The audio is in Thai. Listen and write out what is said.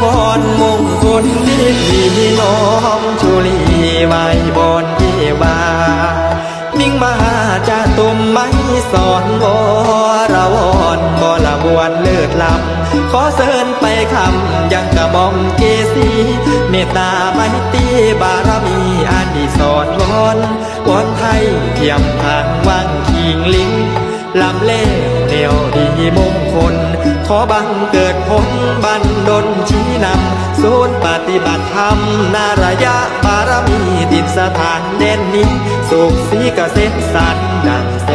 พรมงคลที่พี่น้องชุลีไว้บอนเทวามิ่งมหาจาตุมไม่สอนวรวรบอละบวนเลิศลำ ขอเสิญไปคำยังกระหมอมเกสีเมตตาไมตีบารมีอันดีสอนวอนวอนไทยเทียมทางวังคิงลิงลำเล่เดียวดีมงคล ขอบังเกิดผลบันดลชี้นำศูนย์ปฏิบัติธรรมนารยะบารมีดินสถานเด่นนี้ สุขสีเกษตรสันดังแส